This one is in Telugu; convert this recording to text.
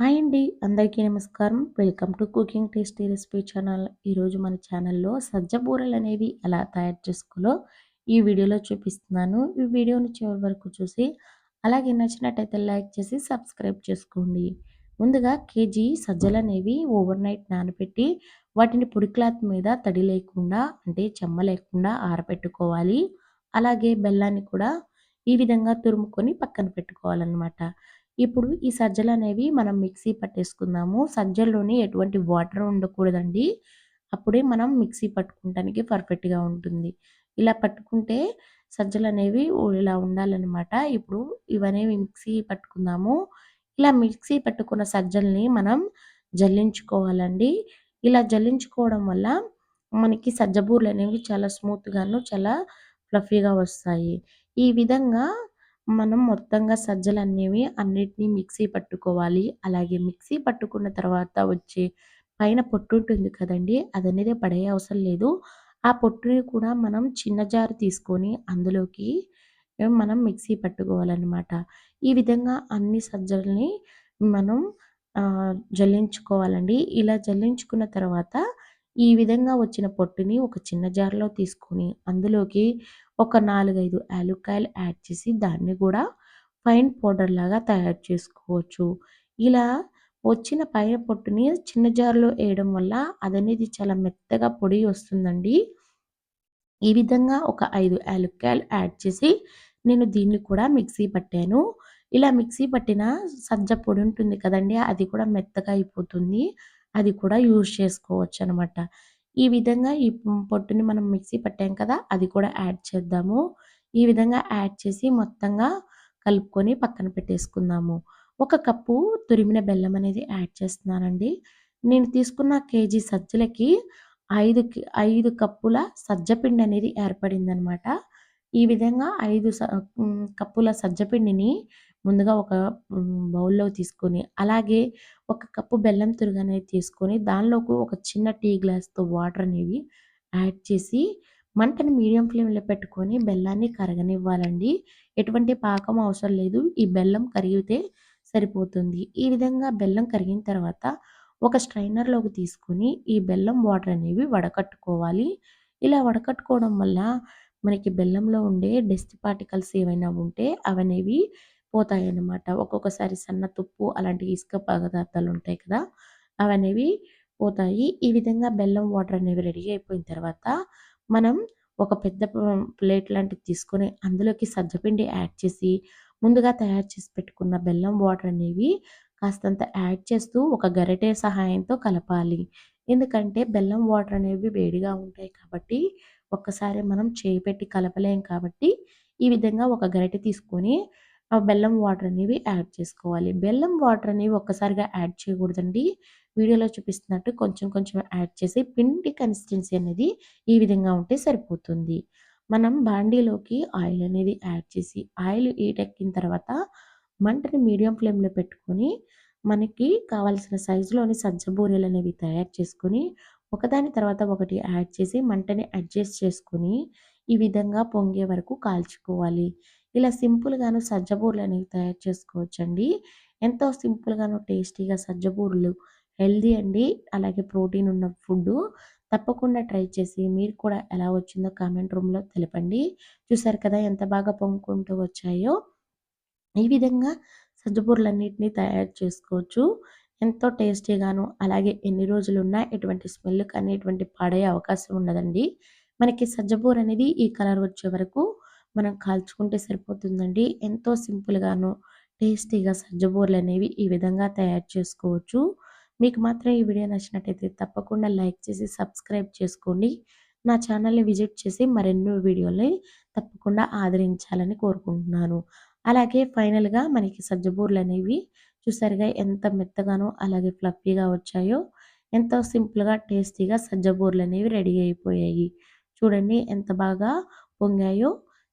హాయ్ అండి. అందరికీ నమస్కారం. Welcome to cooking tasty recipe channel. ఈరోజు మన ఛానల్లో సజ్జ బూరెలు అనేవి ఎలా తయారు చేసుకోలో ఈ వీడియోలో చూపిస్తున్నాను. ఈ వీడియోని చివరి వరకు చూసి అలాగే నచ్చినట్టయితే లైక్ చేసి సబ్స్క్రైబ్ చేసుకోండి. ముందుగా కేజీ సజ్జలు అనేవి ఓవర్ నైట్ నానబెట్టి వాటిని పొడి క్లాత్ మీద తడి లేకుండా అంటే చెమ్మ లేకుండా ఆరబెట్టుకోవాలి. అలాగే బెల్లాన్ని కూడా ఈ విధంగా తురుముకొని పక్కన పెట్టుకోవాలన్నమాట. ఇప్పుడు ఈ సజ్జలు అనేవి మనం మిక్సీ పట్టేసుకుందాము. సజ్జల్లోని ఎటువంటి వాటర్ ఉండకూడదండి. అప్పుడే మనం మిక్సీ పట్టుకుంటానికి పర్ఫెక్ట్గా ఉంటుంది. ఇలా పట్టుకుంటే సజ్జలు అనేవి ఇలా ఉండాలన్నమాట. ఇప్పుడు ఇవనేవి మిక్సీ పట్టుకుందాము. ఇలా మిక్సీ పట్టుకున్న సజ్జల్ని మనం జల్లించుకోవాలండి. ఇలా జల్లించుకోవడం వల్ల మనకి సజ్జబూర్లు అనేవి చాలా స్మూత్గాను చాలా ఫ్లఫీగా వస్తాయి. ఈ విధంగా మనం మొత్తంగా సజ్జలు అనేవి అన్నిటినీ మిక్సీ పట్టుకోవాలి. అలాగే మిక్సీ పట్టుకున్న తర్వాత వచ్చే పైన పొట్టు ఉంటుంది కదండి అది అనేది పడే అవసరం లేదు. ఆ పొట్టుని కూడా మనం చిన్న జారు తీసుకొని అందులోకి మనం మిక్సీ పట్టుకోవాలన్నమాట. ఈ విధంగా అన్ని సజ్జల్ని మనం జల్లించుకోవాలండి. ఇలా జల్లించుకున్న తర్వాత ఈ విధంగా వచ్చిన పొట్టుని ఒక చిన్న జార్లో తీసుకొని అందులోకి ఒక నాలుగైదు యాలుక్కాయలు యాడ్ చేసి దాన్ని కూడా ఫైన్ పౌడర్ లాగా తయారు చేసుకోవచ్చు. ఇలా వచ్చిన పైన పొట్టుని చిన్న జారులో వేయడం వల్ల అదనేది చాలా మెత్తగా పొడి వస్తుందండి. ఈ విధంగా ఒక ఐదు యాలుక్కాయలు యాడ్ చేసి నేను దీన్ని కూడా మిక్సీ పట్టాను. ఇలా మిక్సీ పట్టిన సజ్జ పొడి ఉంటుంది కదండి అది కూడా మెత్తగా అయిపోతుంది. అది కూడా యూజ్ చేసుకోవచ్చు అనమాట ఈ విధంగా ఈ పొట్టుని మనం మిక్సీ పట్టాం కదా అది కూడా యాడ్ చేద్దాము. ఈ విధంగా యాడ్ చేసి మొత్తంగా కలుపుకొని పక్కన పెట్టేసుకుందాము. ఒక కప్పు తురిమిన బెల్లం అనేది యాడ్ చేస్తున్నానండి. నేను తీసుకున్న కేజీ సజ్జలకి ఐదు ఐదు కప్పుల సజ్జపిండి అనేది ఏర్పడిందనమాట. ఈ విధంగా ఐదు కప్పుల సజ్జపిండిని ముందుగా ఒక బౌల్లో తీసుకొని అలాగే ఒక కప్పు బెల్లం తురుగు అనేది తీసుకొని దానిలోకి ఒక చిన్న టీ గ్లాస్తో వాటర్ అనేవి యాడ్ చేసి మంటను మీడియం ఫ్లేమ్లో పెట్టుకొని బెల్లాన్ని కరగనివ్వాలండి. ఎటువంటి పాకం అవసరం లేదు. ఈ బెల్లం కరిగితే సరిపోతుంది. ఈ విధంగా బెల్లం కరిగిన తర్వాత ఒక స్ట్రైనర్లోకి తీసుకొని ఈ బెల్లం వాటర్ అనేవి వడకట్టుకోవాలి. ఇలా వడకట్టుకోవడం వల్ల మనకి బెల్లంలో ఉండే డస్ట్ పార్టికల్స్ ఏవైనా ఉంటే అవనేవి పోతాయన్నమాట. ఒక్కొక్కసారి సన్న తుప్పు అలాంటి ఇసుక పదార్థాలు ఉంటాయి కదా అవనేవి పోతాయి. ఈ విధంగా బెల్లం వాటర్ అనేవి రెడీ అయిపోయిన తర్వాత మనం ఒక పెద్ద ప్లేట్ లాంటిది తీసుకొని అందులోకి సజ్జపిండి యాడ్ చేసి ముందుగా తయారు చేసి పెట్టుకున్న బెల్లం వాటర్ అనేవి కాస్తంత యాడ్ చేస్తూ ఒక గరిటె సహాయంతో కలపాలి. ఎందుకంటే బెల్లం వాటర్ అనేవి వేడిగా ఉంటాయి కాబట్టి ఒక్కసారి మనం చేయి పెట్టి కలపలేం కాబట్టి ఈ విధంగా ఒక గరిటె తీసుకొని ఆ బెల్లం వాటర్ అనేవి యాడ్ చేసుకోవాలి. బెల్లం వాటర్ అనేవి ఒక్కసారిగా యాడ్ చేయకూడదండి. వీడియోలో చూపిస్తున్నట్టు కొంచెం కొంచెం యాడ్ చేసి పిండి కన్సిస్టెన్సీ అనేది ఈ విధంగా ఉంటే సరిపోతుంది. మనం బాండీలోకి ఆయిల్ అనేది యాడ్ చేసి ఆయిల్ ఈటెక్కిన తర్వాత మంటని మీడియం ఫ్లేమ్లో పెట్టుకొని మనకి కావాల్సిన సైజులోని సజ్జ బూరెలు అనేవి తయారు చేసుకొని ఒకదాని తర్వాత ఒకటి యాడ్ చేసి మంటని అడ్జస్ట్ చేసుకొని ఈ విధంగా పొంగే వరకు కాల్చుకోవాలి. ఇలా సింపుల్గాను సజ్జబూరలు అనేవి తయారు చేసుకోవచ్చండి. ఎంతో సింపుల్గాను టేస్టీగా సజ్జబూరలు హెల్దీ అండి. అలాగే ప్రోటీన్ ఉన్న ఫుడ్ తప్పకుండా ట్రై చేసి మీరు కూడా ఎలా వచ్చిందో కామెంట్ రూమ్లో తెలపండి. చూసారు కదా ఎంత బాగా పొంగుకుంటూ వచ్చాయో. ఈ విధంగా సజ్జబూరలన్నింటినీ తయారు చేసుకోవచ్చు. ఎంతో టేస్టీగాను అలాగే ఎన్ని రోజులున్నా ఎటువంటి స్మెల్ కానీ ఎటువంటి పాడే అవకాశం ఉండదండి. మనకి సజ్జబూర అనేది ఈ కలర్ వచ్చే వరకు మనం కాల్చుకుంటే సరిపోతుందండి. ఎంతో సింపుల్గాను టేస్టీగా సజ్జబూరలు అనేవి ఈ విధంగా తయారు చేసుకోవచ్చు. మీకు మాత్రం ఈ వీడియో నచ్చినట్టయితే తప్పకుండా లైక్ చేసి సబ్స్క్రైబ్ చేసుకోండి. నా ఛానల్ని విజిట్ చేసి మరెన్నో వీడియోలని తప్పకుండా ఆదరించాలని కోరుకుంటున్నాను. అలాగే ఫైనల్గా మనకి సజ్జబూరలు అనేవి చూసారుగా ఎంత మెత్తగానో అలాగే ఫ్లఫీగా వచ్చాయో ఎంతో సింపుల్గా టేస్టీగా సజ్జబూరలు అనేవి రెడీ అయిపోయాయి. చూడండి ఎంత బాగా పొంగాయో.